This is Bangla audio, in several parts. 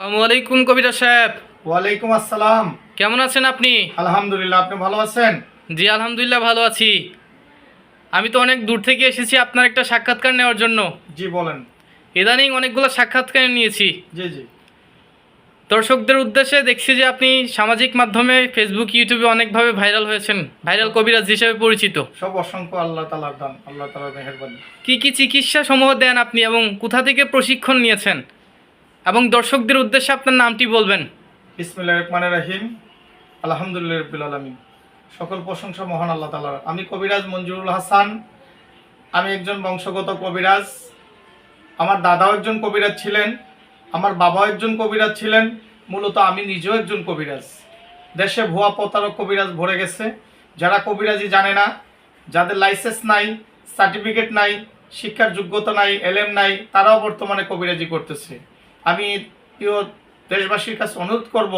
আসসালামু আলাইকুম কবিতা সাহেব। ওয়ালাইকুম আসসালাম। কেমন আছেন আপনি? আলহামদুলিল্লাহ আপনি ভালো আছেন? জি আলহামদুলিল্লাহ ভালো আছি। আমি তো অনেক দূর থেকে এসেছি আপনার একটা সাক্ষাৎকার নেওয়ার জন্য। জি বলেন। ইদানিং অনেকগুলো সাক্ষাৎকার নিয়েছি। জি জি। দর্শকদের উদ্দেশ্যে দেখছি যে আপনি সামাজিক মাধ্যমে ফেসবুক ইউটিউবে অনেকভাবে ভাইরাল হয়েছেন। ভাইরাল কবিরাজ হিসেবে পরিচিত। সব অসংখ্য আল্লাহ তালার দান আল্লাহ তালার মেহরবানি। কি কি চিকিৎসা সমূহ দেন আপনি এবং কোথা থেকে প্রশিক্ষণ নিয়েছেন? এবং দর্শকদের উদ্দেশ্যে আপনার নামটি বলবেন। ইসমিল্লা রহমান রাহিম। আলহামদুলিল্লাহ সকল প্রশংসা মহান আল্লাহ তালার আমি কবিরাজ মঞ্জুরুল হাসান। আমি একজন বংশগত কবিরাজ। আমার দাদাও একজন কবিরাজ ছিলেন। আমার বাবাও একজন কবিরাজ ছিলেন। মূলত আমি নিজেও একজন কবিরাজ। দেশে ভুয়া প্রতারক কবিরাজ ভরে গেছে। যারা কবিরাজি জানে না, যাদের লাইসেন্স নাই, সার্টিফিকেট নাই, শিক্ষার যোগ্যতা নাই এলএম নাই, তারাও বর্তমানে কবিরাজি করতেছে। আমি প্রিয় দেশবাসীর কাছে অনুরোধ করব,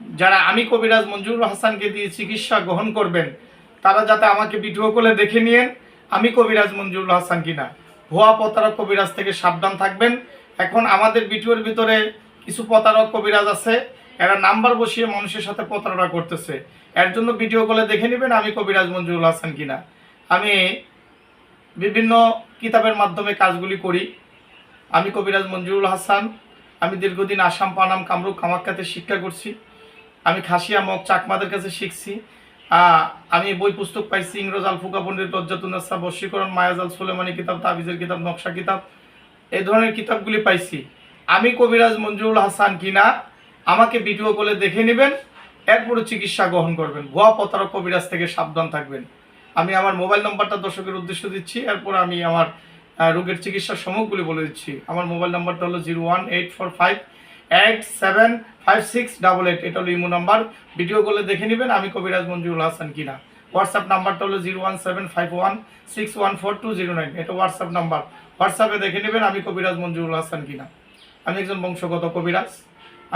যারা আমি কবিরাজ মঞ্জুরুল হাসানকে দিয়ে চিকিৎসা গ্রহণ করবেন, তারা যাতে আমাকে ভিডিও করে দেখে নিয়েন আমি কবিরাজ মঞ্জুরুল হাসান কিনা। ভুয়া প্রতারক কবিরাজ থেকে সাবধান থাকবেন। এখন আমাদের ভিডিওর ভিতরে কিছু প্রতারক কবিরাজ আছে, এরা নাম্বার বসিয়ে মানুষের সাথে প্রতারণা করতেছে। এর জন্য ভিডিও কলে দেখে নেবেন আমি কবিরাজ মঞ্জুরুল হাসান কিনা। আমি বিভিন্ন কিতাবের মাধ্যমে কাজগুলি করি। আমি কবিরাজ মঞ্জুরুল হাসান, আমি দীর্ঘদিন আসাম পানাম কামরূপ কামাখ্যাতে শিক্ষা করছি, আমি খাসিয়া মগ চাকমাদের কাছে শিখছি আমি বই পুস্তক পাইছি ইংরেজ আল ফুকা পণ্ডিত রজ্জাতুন্নাসা বশীকরণ মায়াজাল সুলেমানি কিতাব, তাবিজের কিতাব, নকশা কিতাব এই ধরনের কিতাবগুলি পাইছি। আমি কবিরাজ মঞ্জুরুল হাসান কিনা, আমাকে ভিডিও করে দেখে নেবেন এরপরে চিকিৎসা গ্রহণ করবেন। ভুয়া প্রতারক কবিরাজ থেকে সাবধান থাকবেন। আমি আমার মোবাইল নম্বরটা দর্শকের উদ্দেশ্য দিচ্ছি, এরপর আমি আমার রোগের চিকিৎসার সমকগুলি বলে দিচ্ছি। আমার মোবাইল নাম্বারটা হলো zero one eight four five eight seven five six double eight. এটা হলো ইমো নাম্বার। ভিডিও করলে দেখে নেবেন আমি কবিরাজ মঞ্জুরুল হাসান কিনা। হোয়াটসঅ্যাপ নাম্বারটা হলো zero one seven five one six one four two zero nine. এটা হোয়াটসঅ্যাপ নাম্বার। হোয়াটসঅ্যাপে দেখে নেবেন আমি কবিরাজ মঞ্জুরুল হাসান কিনা। আমি একজন বংশগত কবিরাজ।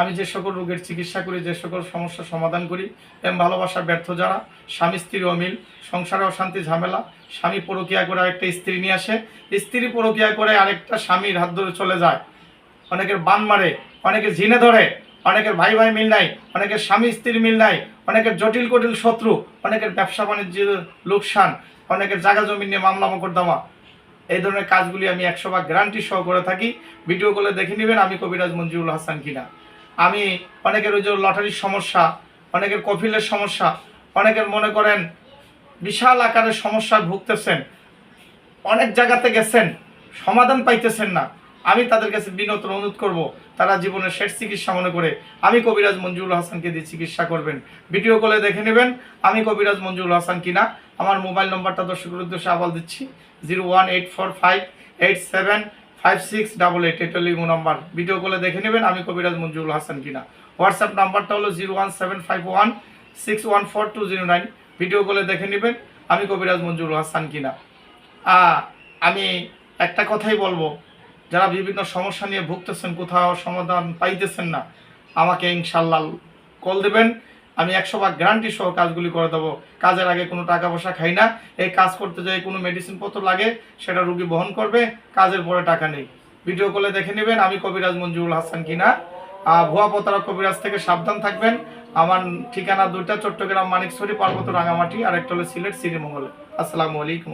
আমি যে সকল রোগের চিকিৎসা করি, যে সকল সমস্যার সমাধান করি এবং ভালোবাসার ব্যর্থ যারা, স্বামী স্ত্রীর অমিল, সংসারে অশান্তি, ঝামেলা, স্বামী পরকিয়া করে আরেকটা স্ত্রী নিয়ে আসে, স্ত্রী পরকিয়া করে আরেকটা স্বামীর হাত ধরে চলে যায়। অনেকের বান মারে, অনেকে ঝিনে ধরে, অনেকের ভাই ভাই মিল নাই, অনেকের স্বামী স্ত্রীর মিল নাই, অনেকের জটিল কটিল শত্রু, অনেকের ব্যবসা বাণিজ্যের লোকসান, অনেকের জায়গা জমি নিয়ে মামলা মোকদ্দমা। এই ধরনের কাজগুলি আমি একশো ভাগ গ্যারান্টি সহ করে থাকি। ভিডিও করলে দেখে নেবেন আমি কবিরাজ মঞ্জুরুল হাসান কিনা। আমি অনেকের ওই যে লটারির সমস্যা, অনেকের কফিলের সমস্যা, অনেকের মনে করেন বিশাল আকারের সমস্যায় ভুগতেছেন, অনেক জায়গাতে গেছেন, সমাধান পাইতেছেন না। আমি তাদের কাছে বিনত অনুরোধ করব, তারা জীবনের শেষ চিকিৎসা মনে করে আমি কবিরাজ মঞ্জুরুল হাসানকে দিয়ে চিকিৎসা করবেন। ভিডিও কলে দেখে নেবেন, আমি কবিরাজ মঞ্জুরুল হাসান কিনা, আমার মোবাইল নম্বরটা দর্শকের উদ্দেশ্যে আবাল দিচ্ছি, zero one eight four five eight seven five six double eight এটা হলো নাম্বার ভিডিও কলে দেখে নেবেন আমি কবিরাজ মঞ্জুরুল হাসান কিনা হোয়াটসঅ্যাপ নাম্বারটা হলো zero one seven five one six one four two zero nine video কলে দেখে নেবেন আমি কবিরাজ মঞ্জুরুল হাসান কিনা আমি একটা কথাই বলব যারা বিভিন্ন সমস্যা নিয়ে ভুগতেছেন কোথাও সমাধান পাইতেছেন না আমাকে ইনশাল্লাহ কল দেবেন আমি একশো ভাগ গ্যারান্টি সহ কাজগুলি করে দেবো। কাজের আগে কোনো টাকা পয়সা খাই না। এই কাজ করতে যাই কোনো মেডিসিন পত্র লাগে, সেটা রুগী বহন করবে, কাজের পরে টাকা নেই। ভিডিও কলে দেখে নেবেন, আমি কবিরাজ মঞ্জুরুল হাসান কিনা। ভুয়া প্রতারক কবিরাজ থেকে সাবধান থাকবেন। আমার ঠিকানা দুইটা, চট্টগ্রাম মানিকছড়ি, পার্বত্য রাঙামাটি আর একটা হলো সিলেট সিনেমহল আসসালামু আলাইকুম